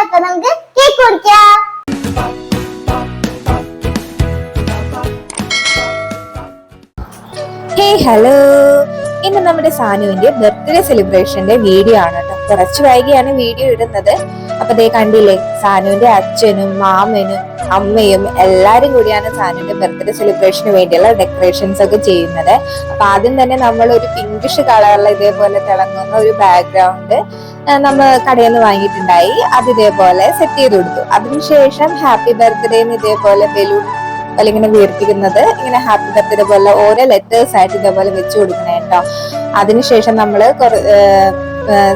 അപ്പൊ നമുക്ക് കേക്ക് കുടിക്കാം ഹേ ഹലോ ഇന്ന് നമ്മുടെ സാനുവിന്റെ ബർത്ത്ഡേ സെലിബ്രേഷന്റെ വീഡിയോ ആണ് കേട്ടോ കുറച്ച് വൈകിയാണ് വീഡിയോ ഇടുന്നത്. അപ്പൊ ദേ കണ്ടില്ലേ സാനുവിന്റെ അച്ഛനും മാമനും അമ്മയും എല്ലാരും കൂടിയാണ് സാനുവിന്റെ ബർത്ത്ഡേ സെലിബ്രേഷന് വേണ്ടിയുള്ള ഡെക്കറേഷൻസ് ഒക്കെ ചെയ്യുന്നത്. അപ്പൊ ആദ്യം തന്നെ നമ്മൾ ഒരു പിങ്കിഷ് കളറുള്ള ഇതേപോലെ തിളങ്ങുന്ന ഒരു ബാക്ക്ഗ്രൗണ്ട് നമ്മൾ കടയിൽ നിന്ന് വാങ്ങിയിട്ടുണ്ടായി. അത് ഇതേപോലെ സെറ്റ് ചെയ്ത് കൊടുത്തു. അതിനുശേഷം ഹാപ്പി ബർത്ത്ഡേ എന്ന് ഇതേപോലെ ബലൂൺ പോലെ ഇങ്ങനെ വീർപ്പിക്കുന്നത് ഇങ്ങനെ ഹാപ്പി ബർത്ത്ഡേ പോലെ ഓരോ ലെറ്റേഴ്സ് ആയിട്ട് ഇതേപോലെ വെച്ച് കൊടുക്കണേട്ടോ അതിനുശേഷം നമ്മൾ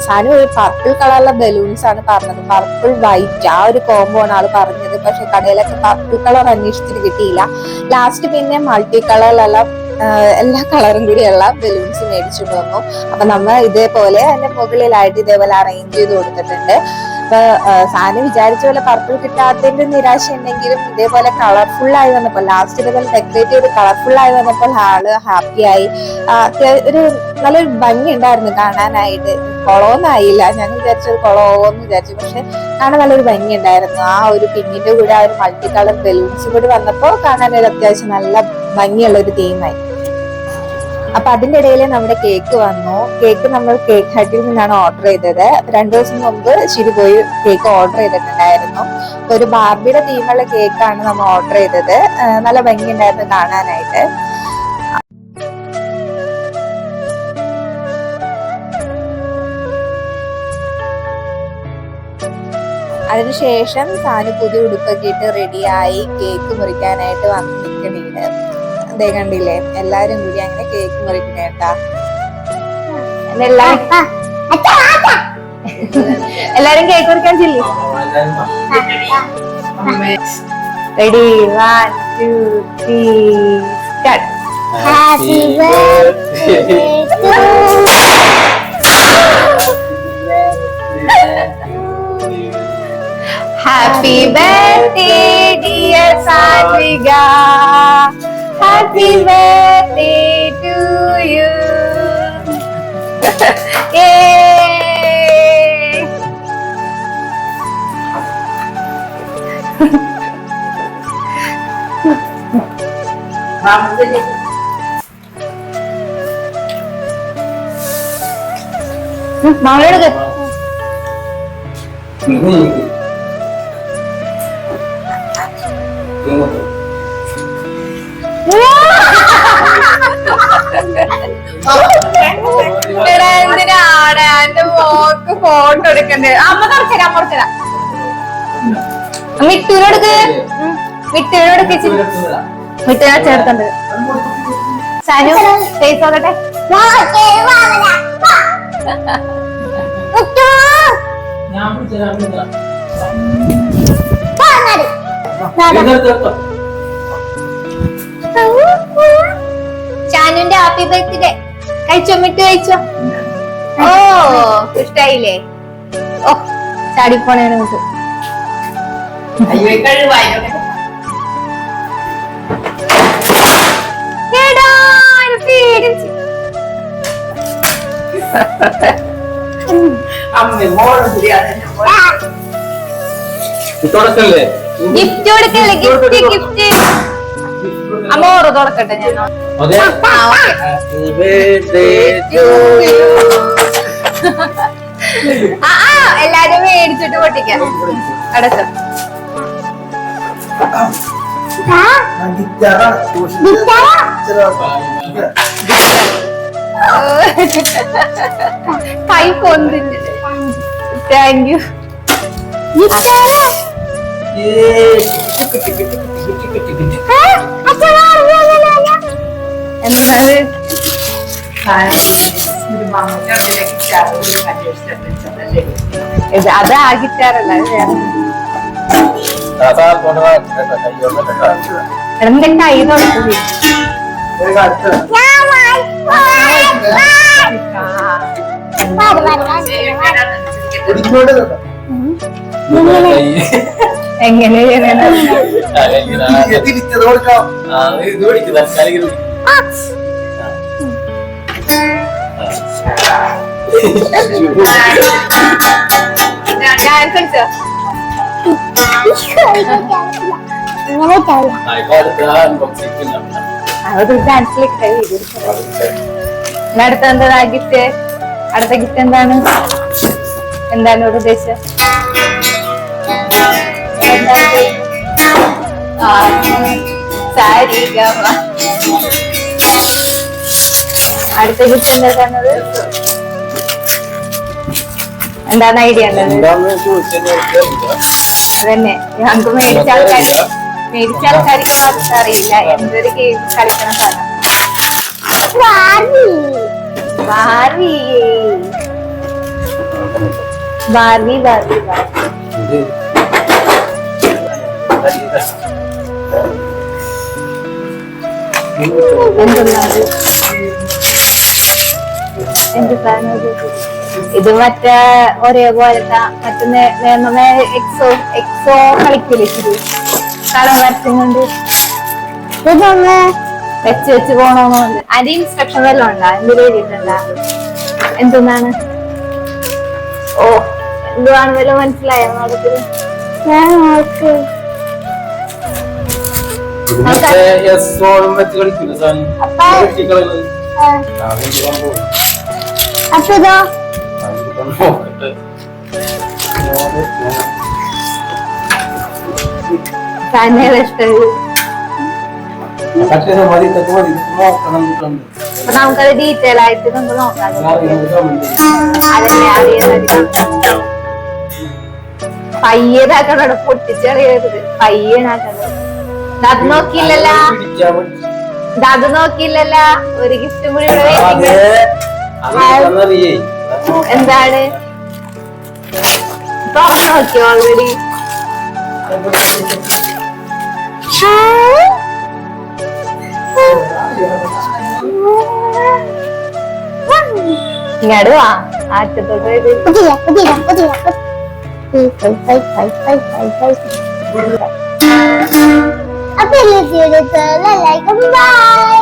സാനു ഒരു പർപ്പിൾ കളറുള്ള ബലൂൺസ് ആണ് പറഞ്ഞത്. പർപ്പിൾ വൈറ്റ് ആ ഒരു കോംബോ ആണ് ആൾ പറഞ്ഞത്. പക്ഷെ കടയിലൊക്കെ പർപ്പിൾ കളർ അന്വേഷിച്ചിട്ട് കിട്ടിയില്ല. ലാസ്റ്റ് പിന്നെ മൾട്ടി കളറിലെല്ലാം എല്ലാ കളറും കൂടിയുള്ള ബലൂൺസ് മേടിച്ചുകൊണ്ട് വന്നു. അപ്പൊ നമ്മൾ ഇതേപോലെ അതിന്റെ മുകളിലായിട്ട് ഇതേപോലെ അറേഞ്ച് ചെയ്ത് കൊടുത്തിട്ടുണ്ട്. അപ്പൊ സാധനം വിചാരിച്ച പോലെ പർപ്പിൾ കിട്ടാത്തതിന്റെ നിരാശ ഉണ്ടെങ്കിലും ഇതേപോലെ കളർഫുൾ ആയി വന്നപ്പോൾ ലാസ്റ്റ് ഇതേപോലെ ഡെക്കറേറ്റ് ചെയ്ത് കളർഫുൾ ആയി വന്നപ്പോൾ ആൾ ഹാപ്പി ആയി. ഒരു നല്ലൊരു ഭംഗി ഉണ്ടായിരുന്നു കാണാനായിട്ട്. കുളമൊന്നായില്ല ഞങ്ങൾ വിചാരിച്ചത് കുളമോന്ന് വിചാരിച്ചു. പക്ഷെ കാണാൻ നല്ലൊരു ഭംഗി ഉണ്ടായിരുന്നു. ആ ഒരു പിന്നിന്റെ കൂടെ ആ ഒരു മൾട്ടി കളർ ബലൂൺസ് കൂടി വന്നപ്പോൾ കാണാൻ അത്യാവശ്യം നല്ല ഭംഗിയുള്ള ഒരു തീമായി അപ്പൊ അതിന്റെ ഇടയിൽ നമ്മുടെ കേക്ക് വന്നു. കേക്ക് നമ്മൾ കേക്ക് ഹട്ടിൽ നിന്നാണ് ഓർഡർ ചെയ്തത്. രണ്ടു ദിവസം മുമ്പ് ശരി പോയി കേക്ക് ഓർഡർ ചെയ്തിട്ടുണ്ടായിരുന്നു. ഒരു ബാർബിയുടെ തീമുള്ള കേക്കാണ് നമ്മൾ ഓർഡർ ചെയ്തത്. നല്ല ഭംഗിയുണ്ടായിരുന്നു കാണാനായിട്ട്. അതിനുശേഷം സാനു പുതിയ ഉടുപ്പൊക്കെ ഇട്ട് റെഡിയായി കേക്ക് മുറിക്കാനായിട്ട് വന്ന് അതേ കണ്ടില്ലേ? എല്ലാരും കൂടി അങ്ങനെ കേക്ക് മുറിക്കണേട്ടാ എല്ലാരും എല്ലാരും കേക്ക് മുറിക്കാൻ ചെല്ലി. Ready one two three start happy birthday happy birthday dear Sathvika happy birthday to you മാമനോട് എടുക്കണ്ടേ അമ്മ ചേർത്തണ്ട്. സനു നോക്കട്ടെ. ഷാനുന്റെ ഹാപ്പി ബർത്ത്ഡേ. കഴിച്ചോ മിട്ട് കഴിച്ചോ? ഓ ഇഷ്ടായില്ലേ? ഓ ചാടിപ്പോണേ നമുക്ക് എടാ, ഇത് പേടിച്ച്. തുടക്കല്ലേ ഗിഫ്റ്റ് കൊടുക്കല്ലേ? ഗിഫ്റ്റ് ഗിഫ്റ്റ് അമ്മ ഓറ് തുറക്കട്ടെ ഞാൻ ആ, okay. Happy birthday to you. ആ ആ, എല്ലാരും മേടിച്ചിട്ട് പൊട്ടിക്കാം. അടച്ചോ. കൈ പൊന്തില്ല താങ്ക് യു എന്താണ് ഇത് അത് ആ ഗിറ്റാറല്ല അത് വേറെ. അതാ എടാ, നിന്റെ കൈ തുറക്കുക എങ്ങനെ ഇത് തൽക്കാലിക ഡാൻസ് കളിച്ചോ അത് ഡാൻസിലേക്ക് വീഡിയോ അടുത്ത എന്താ ഗിഫ്റ്റ് അടുത്ത ഗിഫ്റ്റ് എന്താണ്? എന്താണ് ഇവിടെ ഉദ്ദേശം. അടുത്ത ഗിഫ്റ്റ് എന്താണത് എന്താണ് ഐഡിയ അതന്നെ. ഞങ്ങൾക്ക് മേടിച്ച ആൾക്കാർ മേടിച്ച ആൾക്കാർക്ക് മാത്രം അറിയില്ല. എന്തൊരു ഗെയിം കളിക്കണ സാധനം Barbie Barbie Barbie Barbie Barbie എന്തുള്ളത് എന്ത് സാധനം ഇത്? മറ്റേ ഒരേപോലത്തെ മറ്റേ എക്സോ എക്സോ കളിക്കൂലേ ഇച്ചിരി കളം വരച്ചുകൊണ്ട്. ഇതൊന്ന് വെച്ച് വെച്ച് പോണോന്നുണ്ട് അതിന്റെ ഇൻസ്ട്രക്ഷൻ വല്ലതും ഉണ്ടോ? എന്തിലും എഴുതിയിട്ടുണ്ടാ എന്തെന്നാണ്? ഓ എന്തുവാണ് വല്ലതും മനസ്സിലായോ ഞാൻ നോക്ക്. ആ, അപ്പൊ ഇതോ നോക്കട്ടെ തന്നെ ഇഷ്ടം പക്ഷേ മതി ഇതൊക്കെ മതി. നോക്കണം കിട്ടുന്നുണ്ട് അപ്പൊ നമുക്കത് ഡീറ്റെയിൽ ആയിട്ട് നമുക്ക് നോക്കാം. കമന്റ് അതന്നെ പയ്യനാക്കണം പൊട്ടിച്ചെറിയരുത്. അത് നോക്കിയില്ലല്ലോ? അത് നോക്കിയില്ലല്ലോ? ഒരു ഗിഫ്റ്റും കൂടി ഇവിടെ എന്താണ്? തുറന്നു നോക്കിയോ ഓൾറെഡി ഇങ്ങോട്ട് വാ ആറ്റത്തോട്ട് അപ്പൊ ലൈക്ക് ബൈ